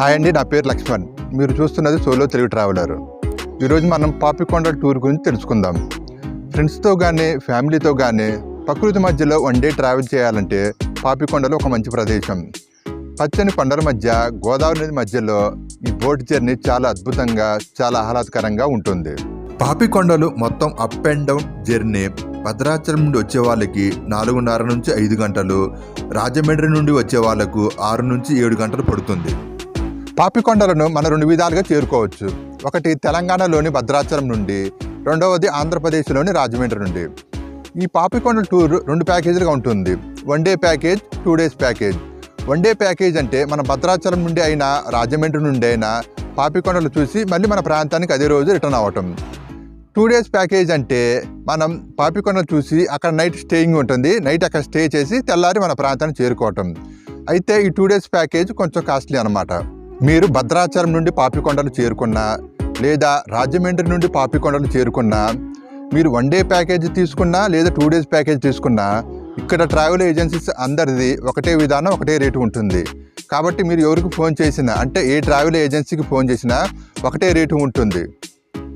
Hi అండి నా పేరు లక్ష్మణ్. మీరు చూస్తున్నది సోలో తెలుగు ట్రావెలర్. ఈరోజు మనం పాపికొండ టూర్ గురించి తెలుసుకుందాం. ఫ్రెండ్స్తో కానీ ఫ్యామిలీతో కానీ ప్రకృతి మధ్యలో వన్ డే ట్రావెల్ చేయాలంటే పాపికొండలో ఒక మంచి ప్రదేశం. పచ్చని కొండల మధ్య గోదావరి నది మధ్యలో ఈ బోట్ జర్నీ చాలా అద్భుతంగా చాలా ఆహ్లాదకరంగా ఉంటుంది. పాపికొండలు మొత్తం up and down journey Bhadrachalam నుండి వచ్చే వాళ్ళకి నాలుగున్నర నుంచి ఐదు గంటలు రాజమండ్రి నుండి వచ్చే వాళ్ళకు ఆరు నుంచి ఏడు గంటలు పడుతుంది. పాపికొండలను మనం రెండు విధాలుగా చేరుకోవచ్చు. ఒకటి తెలంగాణలోని భద్రాచలం నుండి రెండవది ఆంధ్రప్రదేశ్లోని రాజమండ్రి నుండి. ఈ పాపికొండ టూర్ రెండు ప్యాకేజీలుగా ఉంటుంది. One day package two days package. One day package అంటే మన భద్రాచలం నుండి అయినా రాజమండ్రి నుండి అయినా పాపికొండలు చూసి మళ్ళీ మన ప్రాంతానికి అదే రోజు రిటర్న్ అవ్వటం. టూ డేస్ ప్యాకేజ్ అంటే మనం పాపికొండలు చూసి అక్కడ నైట్ స్టేయింగ్ ఉంటుంది. నైట్ అక్కడ స్టే చేసి తెల్లారి మన ప్రాంతాన్ని చేరుకోవటం. అయితే ఈ టూ డేస్ ప్యాకేజ్ కొంచెం కాస్ట్లీ అనమాట మీరు భద్రాచలం నుండి పాపికొండలు చేరుకున్నా లేదా రాజమండ్రి నుండి పాపికొండలు చేరుకున్నా మీరు వన్ డే ప్యాకేజ్ తీసుకున్నా లేదా టూ డేస్ ప్యాకేజ్ తీసుకున్నా ఇక్కడ ట్రావెల్ ఏజెన్సీస్ అందరిది ఒకటే విధానం ఒకటే రేటు ఉంటుంది. కాబట్టి మీరు ఎవరికి ఫోన్ చేసినా అంటే ఏ ట్రావెల్ ఏజెన్సీకి ఫోన్ చేసినా ఒకటే రేటు ఉంటుంది.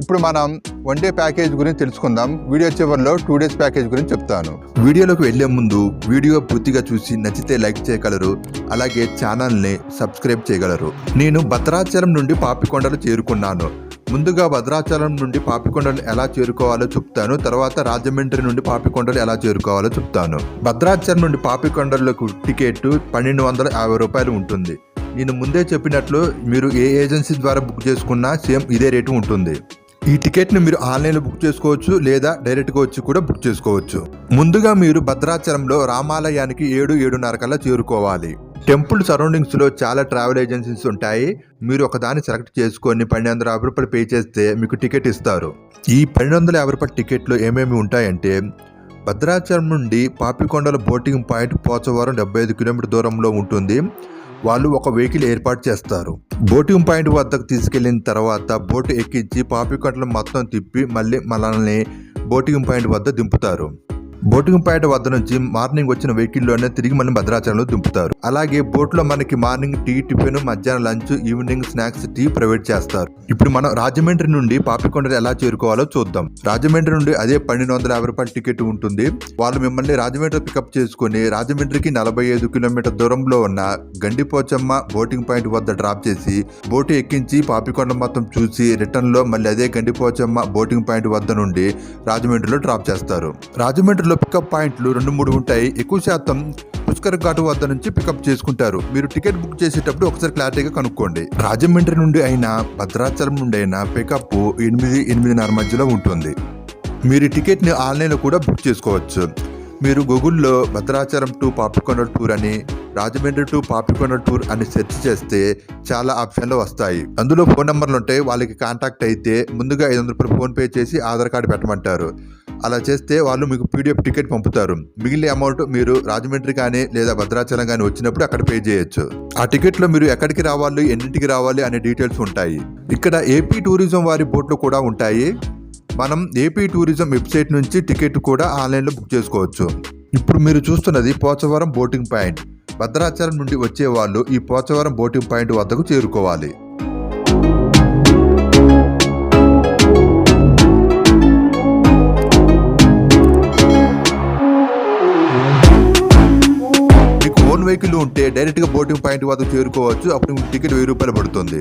ఇప్పుడు మనం వన్ డే ప్యాకేజ్ గురించి తెలుసుకుందాం. వీడియో చివరిలో టూ డేస్ ప్యాకేజ్ గురించి చెప్తాను. వీడియోలోకి వెళ్ళే ముందు వీడియో పూర్తిగా చూసి నచ్చితే లైక్ చేయగలరు. అలాగే ఛానల్ని సబ్స్క్రైబ్ చేయగలరు. నేను భద్రాచలం నుండి పాపికొండలు చేరుకున్నాను. ముందుగా భద్రాచలం నుండి పాపికొండలు ఎలా చేరుకోవాలో చెప్తాను. తర్వాత రాజమండ్రి నుండి పాపికొండలు ఎలా చేరుకోవాలో చెప్తాను. భద్రాచలం నుండి పాపికొండలకు టికెట్ పన్నెండు వందల యాభై రూపాయలు ఉంటుంది. నేను ముందే చెప్పినట్లు మీరు ఏ ఏజెన్సీ ద్వారా బుక్ చేసుకున్నా సేమ్ ఇదే రేటు ఉంటుంది. ఈ టికెట్ను మీరు ఆన్లైన్లో బుక్ చేసుకోవచ్చు లేదా డైరెక్ట్గా వచ్చి కూడా బుక్ చేసుకోవచ్చు. ముందుగా మీరు భద్రాచలంలో రామాలయానికి ఏడు ఏడున్నర కల్లా చేరుకోవాలి. టెంపుల్ సరౌండింగ్స్లో చాలా ట్రావెల్ ఏజెన్సీస్ ఉంటాయి. మీరు ఒకదాన్ని సెలెక్ట్ చేసుకొని పన్నెండు వందల యాభై రూపాయలు పే చేస్తే మీకు టికెట్ ఇస్తారు. ఈ పన్నెండు వందల యాభై రూపాయల టికెట్లు ఏమేమి ఉంటాయంటే భద్రాచలం నుండి పాపికొండల బోటింగ్ పాయింట్ పోచవరం డెబ్బై ఐదు కిలోమీటర్ దూరంలో ఉంటుంది. వాళ్ళు ఒక వెహికల్ ఏర్పాటు చేస్తారు. బోటింగ్ పాయింట్ వద్దకు తీసుకెళ్ళిన తర్వాత బోటు ఎక్కించి పాపికొండలు మొత్తం తిప్పి మళ్ళీ మనల్ని బోటింగ్ పాయింట్ వద్ద దింపుతారు. బోటింగ్ పాయింట్ వద్ద నుంచి మార్నింగ్ వచ్చిన వెహికల్లోనే తిరిగి మనం భద్రాచలంలో దింపుతారు. అలాగే బోట్లో మనకి మార్నింగ్ టీ టిఫిన్ మధ్యాహ్నం lunch evening snacks tea provide చేస్తారు. ఇప్పుడు మనం రాజమండ్రి నుండి పాపికొండలు ఎలా చేరుకోవాలో చూద్దాం. రాజమండ్రి నుండి అదే పన్నెండు వందల యాభై రూపాయల టికెట్ ఉంటుంది. వాళ్ళు మిమ్మల్ని రాజమండ్రి పికప్ చేసుకుని రాజమండ్రికి నలభై ఐదు కిలోమీటర్ దూరంలో ఉన్న గండిపోచమ్మ బోటింగ్ పాయింట్ వద్ద డ్రాప్ చేసి బోటు ఎక్కించి పాపికొండ మొత్తం చూసి రిటర్న్లో మళ్ళీ అదే గండిపోచమ్మ బోటింగ్ పాయింట్ వద్ద నుండి రాజమండ్రిలో డ్రాప్ చేస్తారు. రాజమండ్రిలో పికప్ పాయింట్లు రెండు మూడు ఉంటాయి. ఎక్కువ శాతం పుష్కర్ ఘాటు వద్ద నుంచి పికప్ చేసుకుంటారు. మీరు టికెట్ బుక్ చేసేటప్పుడు ఒకసారి క్లారిటీగా కనుక్కోండి. రాజమండ్రి నుండి అయినా భద్రాచలం నుండి అయినా పికప్ ఎనిమిది ఎనిమిదిన్నర మధ్యలో ఉంటుంది. మీరు టికెట్ని ఆన్లైన్లో కూడా బుక్ చేసుకోవచ్చు. మీరు గూగుల్లో భద్రాచలం టు పాపికొండ టూర్ అని రాజమండ్రి టు పాపికొండ టూర్ అని సెర్చ్ చేస్తే చాలా ఆప్షన్లు వస్తాయి. అందులో ఫోన్ నెంబర్లు ఉంటాయి వాళ్ళకి కాంటాక్ట్ అయితే ముందుగా ఐదు వందల రూపాయలు ఫోన్పే చేసి ఆధార్ కార్డు పెట్టమంటారు. అలా చేస్తే వాళ్ళు మీకు పీడిఎఫ్ టికెట్ పంపుతారు. మిగిలిన అమౌంట్ మీరు రాజమండ్రి కానీ లేదా భద్రాచలం కానీ వచ్చినప్పుడు అక్కడ పే చేయొచ్చు. ఆ టికెట్లో మీరు ఎక్కడికి రావాలి ఎన్నింటికి రావాలి అనే డీటెయిల్స్ ఉంటాయి. ఇక్కడ ఏపీ టూరిజం వారి బోట్లు కూడా ఉంటాయి. మనం ఏపీ టూరిజం వెబ్సైట్ నుంచి టికెట్ కూడా ఆన్లైన్లో బుక్ చేసుకోవచ్చు. ఇప్పుడు మీరు చూస్తున్నది పోచవరం బోటింగ్ పాయింట్. భద్రాచలం నుండి వచ్చే వాళ్ళు ఈ పోచవరం బోటింగ్ పాయింట్ వద్దకు చేరుకోవాలి. వెహికల్ ఉంటే డైరెక్ట్గా బోటింగ్ పాయింట్ వద్దకు చేరుకోవచ్చు. అప్పుడు మీకు టికెట్ వెయ్యి రూపాయలు పడుతుంది.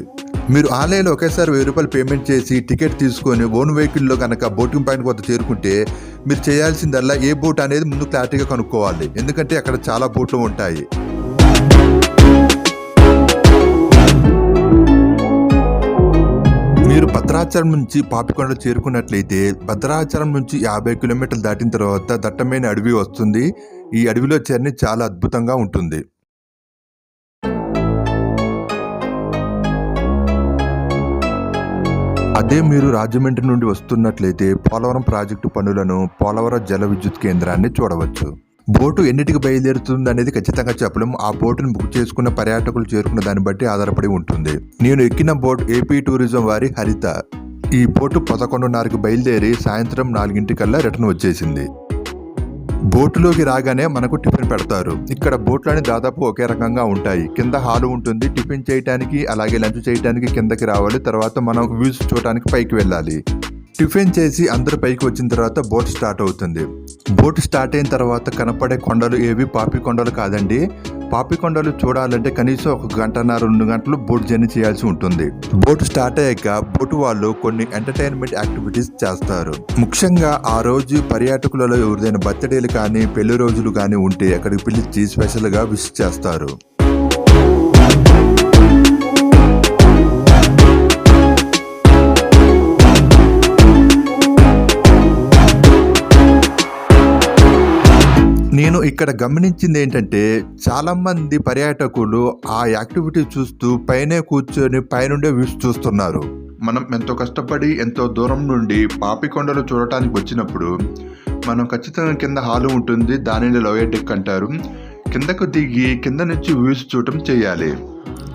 మీరు ఆన్లైన్లో ఒకేసారి వెయ్యి రూపాయలు పేమెంట్ చేసి టికెట్ తీసుకొని ఓన్ వెహికల్లో కనుక బోటింగ్ పాయింట్ వద్ద చేరుకుంటే మీరు చేయాల్సిందల్లా ఏ బోట్ అనేది ముందు క్లారిటీగా కనుక్కోవాలి. ఎందుకంటే అక్కడ చాలా బోట్లు ఉంటాయి. భద్రాచలం నుంచి పాపికొండ చేరుకున్నట్లయితే భద్రాచలం నుంచి యాభై కిలోమీటర్లు దాటిన తర్వాత దట్టమైన అడవి వస్తుంది. ఈ అడవిలో జర్నీ చాలా అద్భుతంగా ఉంటుంది. అదే మీరు రాజమండ్రి నుండి వస్తున్నట్లయితే పోలవరం ప్రాజెక్టు పనులను పోలవరం జల విద్యుత్ కేంద్రాన్ని చూడవచ్చు. బోటు ఎన్నిటికి బయలుదేరుతుంది అనేది ఖచ్చితంగా చెప్పలేం ఆ బోటును బుక్ చేసుకున్న పర్యాటకులు చేరుకున్న దాన్ని బట్టి ఆధారపడి ఉంటుంది. నేను ఎక్కిన బోట్ ఏపీ టూరిజం వారి హరిత. ఈ బోటు పదకొండున్నరకు బయలుదేరి సాయంత్రం నాలుగింటికల్లా రిటర్న్ వచ్చేసింది. బోటులోకి రాగానే మనకు టిఫిన్ పెడతారు. ఇక్కడ బోట్లని దాదాపు ఒకే రకంగా ఉంటాయి. కింద హాలు ఉంటుంది. టిఫిన్ చేయడానికి అలాగే లంచ్ చేయడానికి కిందకి రావాలి. తర్వాత మనం వ్యూస్ చూడడానికి పైకి వెళ్ళాలి. టిఫిన్ చేసి అందరి పైకి వచ్చిన తర్వాత బోట్ స్టార్ట్ అవుతుంది. బోట్ స్టార్ట్ అయిన తర్వాత కనపడే కొండలు ఏవి? పాపి కొండలు కాదండి. పాపి కొండలు చూడాలంటే కనీసం ఒక గంటన్నర రెండు గంటలు బోట్ జర్నీ చేయాల్సి ఉంటుంది. బోట్ స్టార్ట్ అయ్యాక బోటు వాళ్ళు కొన్ని ఎంటర్టైన్మెంట్ యాక్టివిటీస్ చేస్తారు. ముఖ్యంగా ఆ రోజు పర్యాటకులలో ఎవరిదైనా బర్త్డేలు కానీ పెళ్ళి రోజులు కానీ ఉంటే అక్కడికి పిలిచి స్పెషల్గా విష్ చేస్తారు. నేను ఇక్కడ గమనించింది ఏంటంటే చాలామంది పర్యాటకులు ఆ యాక్టివిటీ చూస్తూ పైనే కూర్చొని పైనుండే వ్యూస్ చూస్తున్నారు. మనం ఎంతో కష్టపడి ఎంతో దూరం నుండి పాపికొండలు చూడటానికి వచ్చినప్పుడు మనం ఖచ్చితంగా కింద హాలు ఉంటుంది దానిని లోయర్ డెక్ అంటారు. కిందకు దిగి కింద నుంచి వ్యూస్ చూడటం చేయాలి.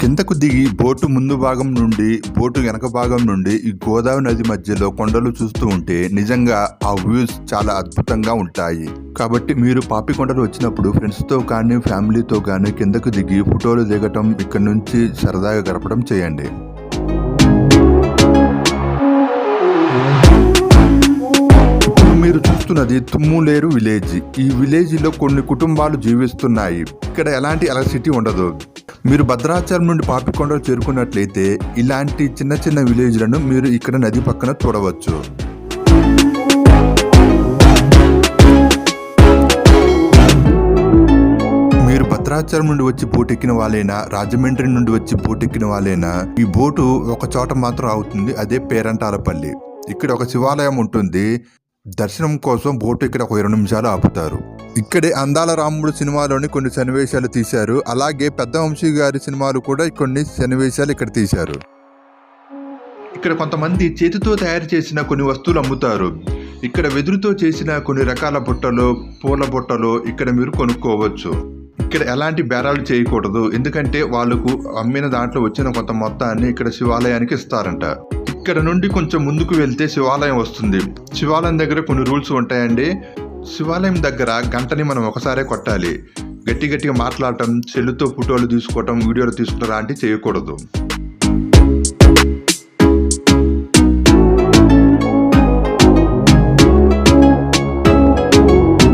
కిందకు దిగి బోటు ముందు భాగం నుండి బోటు వెనక భాగం నుండి ఈ గోదావరి నది మధ్యలో కొండలు చూస్తూ ఉంటే నిజంగా ఆ వ్యూస్ చాలా అద్భుతంగా ఉంటాయి. కాబట్టి మీరు పాపికొండలు వచ్చినప్పుడు ఫ్రెండ్స్తో కానీ ఫ్యామిలీతో కానీ కిందకు దిగి ఫోటోలు దిగటం ఇక్కడ నుంచి సరదాగా గడపడం చేయండి. చూస్తున్నది తుమ్ములేరు విలేజ్. ఈ విలేజ్లో కొన్ని కుటుంబాలు జీవిస్తున్నాయి. ఇక్కడ ఎలాంటి ఎలక్ట్రిసిటీ ఉండదు. మీరు భద్రాచలం నుండి పాపికొండ చేరుకున్నట్లయితే ఇలాంటి చిన్న చిన్న విలేజ్లను మీరు ఇక్కడ నది పక్కన చూడవచ్చు. మీరు భద్రాచలం నుండి వచ్చి బోట్ ఎక్కిన వాళ్ళైనా? రాజమండ్రి నుండి వచ్చి బోట్ ఎక్కిన వాళ్ళైనా? ఈ బోటు ఒక చోట మాత్రం అవుతుంది అదే పేరంటాలపల్లి. ఇక్కడ ఒక శివాలయం ఉంటుంది. దర్శనం కోసం బోటు ఇక్కడ ఒక ఇరవై నిమిషాలు ఆపుతారు. ఇక్కడే అందాల రాముడు సినిమాలోని కొన్ని సన్నివేశాలు తీశారు. అలాగే పెద్ద వంశీ గారి సినిమాలు కూడా కొన్ని సన్నివేశాలు ఇక్కడ తీశారు. ఇక్కడ కొంతమంది చేతితో తయారు చేసిన కొన్ని వస్తువులు అమ్ముతారు. ఇక్కడ వెదురుతో చేసిన కొన్ని రకాల బుట్టలు పూల బుట్టలు ఇక్కడ మీరు కొనుక్కోవచ్చు. ఇక్కడ ఎలాంటి బేరాలు చేయకూడదు. ఎందుకంటే వాళ్ళకు అమ్మిన దాంట్లో వచ్చిన కొంత మొత్తాన్ని ఇక్కడ శివాలయానికి ఇస్తారంట. ఇక్కడ నుండి కొంచెం ముందుకు వెళ్తే శివాలయం వస్తుంది. శివాలయం దగ్గర కొన్ని రూల్స్ ఉంటాయండి. శివాలయం దగ్గర గంటని మనం ఒకసారే కొట్టాలి. గట్టి గట్టిగా మాట్లాడటం చెల్లుతో ఫోటోలు తీసుకోవటం వీడియోలు తీసుకోవడం లాంటివి చేయకూడదు.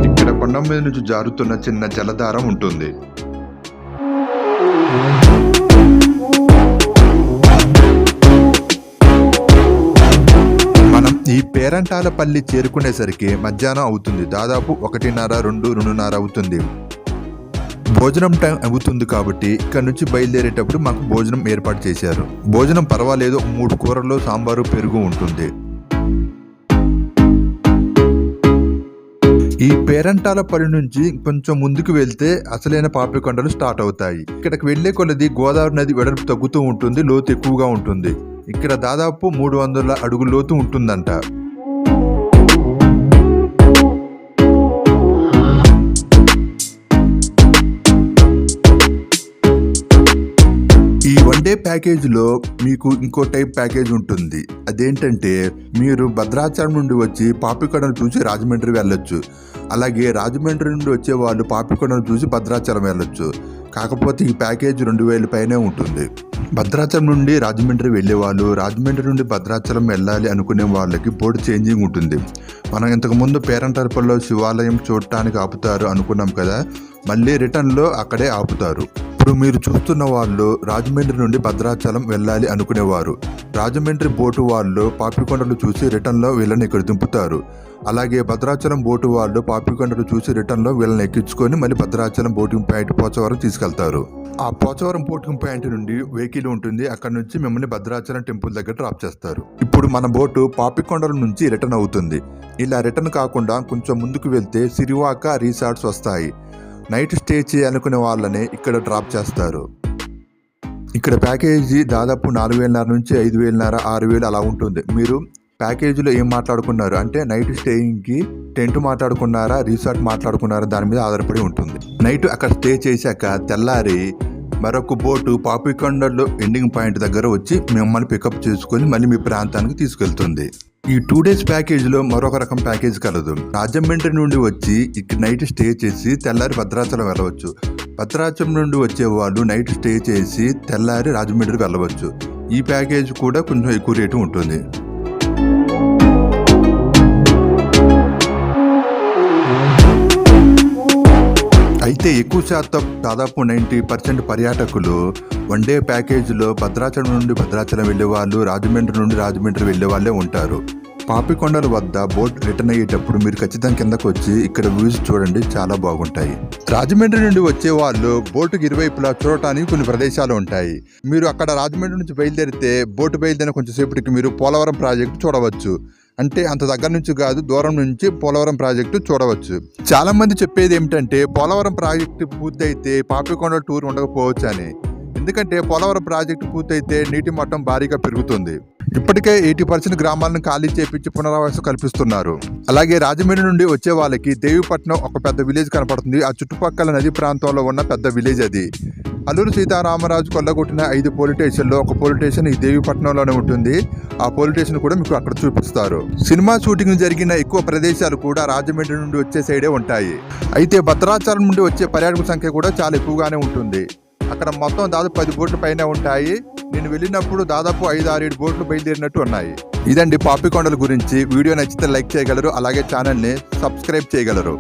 ఇక్కడ కొండం మీద నుంచి జారుతున్న చిన్న జలధారం ఉంటుంది. ఈ పేరంటాలపల్లి చేరుకునేసరికి మధ్యాహ్నం అవుతుంది. దాదాపు ఒకటిన్నర రెండు రెండున్నర అవుతుంది. భోజనం టైం అవుతుంది కాబట్టి ఇక్కడ నుంచి బయలుదేరేటప్పుడు మాకు భోజనం ఏర్పాటు చేశారు. భోజనం పర్వాలేదు మూడు కూరలు సాంబారు పెరుగు ఉంటుంది. ఈ పేరంటాలపల్లి నుంచి కొంచెం ముందుకు వెళ్తే అసలైన పాపికొండలు స్టార్ట్ అవుతాయి. ఇక్కడికి వెళ్ళే కొలది గోదావరి నది వెడల్పు తగ్గుతూ ఉంటుంది లోతు ఎక్కువగా ఉంటుంది. ఇక్కడ దాదాపు మూడు వందల అడుగుల లోతు ఉంటుందంట. ఈ వన్ డే ప్యాకేజీలో మీకు ఇంకో టైప్ ప్యాకేజ్ ఉంటుంది. అదేంటంటే మీరు భద్రాచలం నుండి వచ్చి పాపికొండను చూసి రాజమండ్రి వెళ్ళొచ్చు. అలాగే రాజమండ్రి నుండి వచ్చే వాళ్ళు పాపికొండను చూసి భద్రాచలం వెళ్ళొచ్చు. కాకపోతే ఈ ప్యాకేజ్ రెండు వేల పైనే ఉంటుంది. భద్రాచలం నుండి రాజమండ్రి వెళ్ళేవాళ్ళు రాజమండ్రి నుండి భద్రాచలం వెళ్ళాలి అనుకునే వాళ్ళకి బోర్డు చేంజింగ్ ఉంటుంది. మనం ఇంతకుముందు పేరంటరపల్లో శివాలయం చూడటానికి ఆపుతారు అనుకున్నాం కదా మళ్ళీ రిటర్న్లో అక్కడే ఆపుతారు. ఇప్పుడు మీరు చూస్తున్న వాళ్ళు రాజమండ్రి నుండి భద్రాచలం వెళ్ళాలి అనుకునేవారు. రాజమండ్రి బోటు వాళ్ళు పాపికొండలు చూసి రిటర్న్లో వీళ్ళని ఇక్కడ దింపుతారు. అలాగే భద్రాచలం బోటు వాళ్ళు పాపికొండలు చూసి రిటర్న్లో వీళ్ళని ఎక్కించుకొని మళ్ళీ భద్రాచలం బోటింగ్ పాయింట్ పోచవరం తీసుకెళ్తారు. ఆ పోచవరం బోటింగ్ పాయింట్ నుండి వెహికల్ ఉంటుంది. అక్కడ నుంచి మిమ్మల్ని భద్రాచలం టెంపుల్ దగ్గర డ్రాప్ చేస్తారు. ఇప్పుడు మన బోటు పాపికొండల నుంచి రిటర్న్ అవుతుంది. ఇలా రిటర్న్ కాకుండా కొంచెం ముందుకు వెళ్తే సిరివాక రీసార్ట్స్ వస్తాయి. నైట్ స్టే చేయాలనుకునే వాళ్ళని ఇక్కడ డ్రాప్ చేస్తారు. ఇక్కడ ప్యాకేజీ దాదాపు నాలుగు వేలన్నర నుంచి ఐదు వేలన్నర ఆరు వేలు అలా ఉంటుంది. మీరు ప్యాకేజీలో ఏం మాట్లాడుకున్నారు? అంటే నైట్ స్టేయింగ్కి టెంట్ మాట్లాడుకున్నారా రిసార్ట్ మాట్లాడుకున్నారా? దాని మీద ఆధారపడి ఉంటుంది. నైట్ అక్కడ స్టే చేశాక తెల్లారి మరొక బోటు పాపికొండలో ఎండింగ్ పాయింట్ దగ్గర వచ్చి మిమ్మల్ని పికప్ చేసుకొని మళ్ళీ మీ ప్రాంతానికి తీసుకెళ్తుంది. ఈ టూ డేస్ ప్యాకేజీలో మరొక రకం ప్యాకేజ్ కలదు. రాజమండ్రి నుండి వచ్చి ఇక్కడ నైట్ స్టే చేసి తెల్లారి భద్రాచలం వెళ్ళవచ్చు. భద్రాచలం నుండి వచ్చే వాళ్ళు నైట్ స్టే చేసి తెల్లారి రాజమండ్రి వెళ్ళవచ్చు. ఈ ప్యాకేజ్ కూడా కొంచెం ఎక్కువ రేటు ఉంటుంది. అయితే ఎక్కువ శాతం దాదాపు నైంటీ పర్సెంట్ పర్యాటకులు వన్ డే ప్యాకేజీలో భద్రాచలం నుండి భద్రాచలం వెళ్ళే వాళ్ళు రాజమండ్రి నుండి రాజమండ్రి వెళ్ళే వాళ్ళే ఉంటారు. పాపికొండల వద్ద బోట్ రిటర్న్ అయ్యేటప్పుడు మీరు ఖచ్చితంగా కిందకు వచ్చి ఇక్కడ వ్యూస్ చూడండి చాలా బాగుంటాయి. రాజమండ్రి నుండి వచ్చే వాళ్ళు బోటుకి ఇరువైపులా చూడటానికి కొన్ని ప్రదేశాలు ఉంటాయి. మీరు అక్కడ రాజమండ్రి నుంచి బయలుదేరితే బోటు బయలుదేరిన కొంచెంసేపటికి మీరు పోలవరం ప్రాజెక్టు చూడవచ్చు. అంటే అంత దగ్గర నుంచి కాదు దూరం నుంచి పోలవరం ప్రాజెక్టు చూడవచ్చు. చాలా మంది చెప్పేది ఏమిటంటే పోలవరం ప్రాజెక్టు పూర్తయితే పాపికొండ టూర్ ఉండకపోవచ్చు అని ఎందుకంటే పోలవరం ప్రాజెక్టు పూర్తయితే నీటి మట్టం భారీగా పెరుగుతుంది. ఇప్పటికే ఎయిటీ పర్సెంట్ గ్రామాలను ఖాళీ చేపించి పునరావాసం కల్పిస్తున్నారు. అలాగే రాజమండ్రి నుండి వచ్చే వాళ్ళకి దేవిపట్నం ఒక పెద్ద విలేజ్ కనపడుతుంది. ఆ చుట్టుపక్కల నది ప్రాంతంలో ఉన్న పెద్ద విలేజ్ అది. అల్లూరు సీతారామరాజు కొల్లగొట్టిన ఐదు పోలీస్ స్టేషన్లో ఒక పోలీస్ స్టేషన్ ఈ దేవిపట్నంలోనే ఉంటుంది. ఆ పోలీస్ స్టేషన్ కూడా మీకు అక్కడ చూపిస్తారు. సినిమా షూటింగ్ జరిగిన ఎక్కువ ప్రదేశాలు కూడా రాజమండ్రి నుండి వచ్చే సైడే ఉంటాయి. అయితే భద్రాచలం నుండి వచ్చే పర్యాటకుల సంఖ్య కూడా చాలా ఎక్కువగానే ఉంటుంది. అక్కడ మొత్తం దాదాపు పది బోట్లు పైన ఉంటాయి. నేను వెళ్ళినప్పుడు దాదాపు ఐదు ఆరు ఏడు బోట్లు బయలుదేరినట్టు ఉన్నాయి. ఇదండి పాపికొండల గురించి. వీడియో నచ్చితే లైక్ చేయగలరు. అలాగే ఛానల్ని సబ్స్క్రైబ్ చేయగలరు.